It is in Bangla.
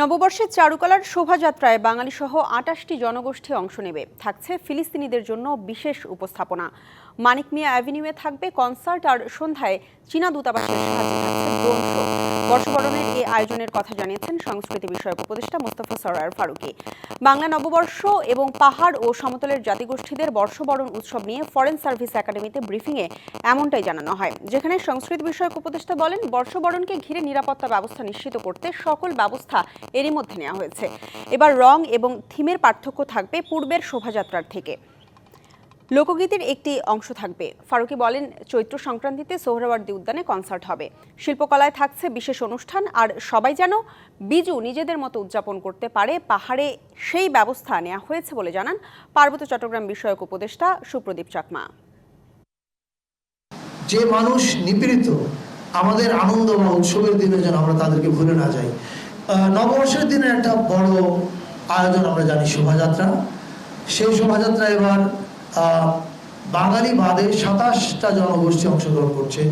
নববর্ষের চারুকলার শোভাযাত্রায় বাঙালি সহ আটাশটি জনগোষ্ঠী অংশ নেবে। থাকছে ফিলিস্তিনিদের জন্য বিশেষ উপস্থাপনা। মানিক মিয়া অ্যাভিনিউয়ে থাকবে কনসার্ট আর সন্ধ্যায় চীনা দূতাবাসের সাহায্যে থাকছে ড্রোন শো। বর্ষবরণের এই আয়োজনের কথা জানিয়েছেন সংস্কৃতি বিষয়ক উপদেষ্টা মোস্তফা সরার ফারুকি। বাংলা নববর্ষ এবং পাহাড় ও সমতলের জাতিগোষ্ঠীদের বর্ষবরণ উৎসব নিয়ে ফরেন সার্ভিস একাডেমিতে ব্রিফিংয়ে এমনটাই জানানো হয়, যেখানে সংস্কৃতি বিষয়ক উপদেষ্টা বলেন, বর্ষবরণকে ঘিরে নিরাপত্তা ব্যবস্থা নিশ্চিত করতে সকল ব্যবস্থা এরই মধ্যে নেওয়া হয়েছে। এবার রং এবং থিমের পার্থক্য থাকবে পূর্বের শোভাযাত্রার থেকে। লোকগীতির একটি অংশ থাকবে। ফারুকি বলেন, চৈত্র সংক্রান্তিতে সোহরাওয়ার্দী উদ্যানে কনসার্ট হবে। শিল্পকলায় থাকছে বিশেষ অনুষ্ঠান, আর সবাই যেন বিজু নিজেদের মতো উদযাপন করতে পারে, পাহাড়ে সেই ব্যবস্থা নেওয়া হয়েছে বলে জানান পার্বত্য চট্টগ্রাম বিষয়ক উপদেষ্টা সুপ্রদীপ চাকমা। যে মানুষ নিপীড়িত, আমাদের আনন্দ বা উৎসবের দিনে যেন আমরা তাদেরকে ভুলে না যাই। নববর্ষের দিনে একটা বড় আয়োজন আমরা জানি শোভাযাত্রা। সেই শোভাযাত্রা এবার বাঙালি বাদে সাতাশটা জনগোষ্ঠী অংশগ্রহণ করছে।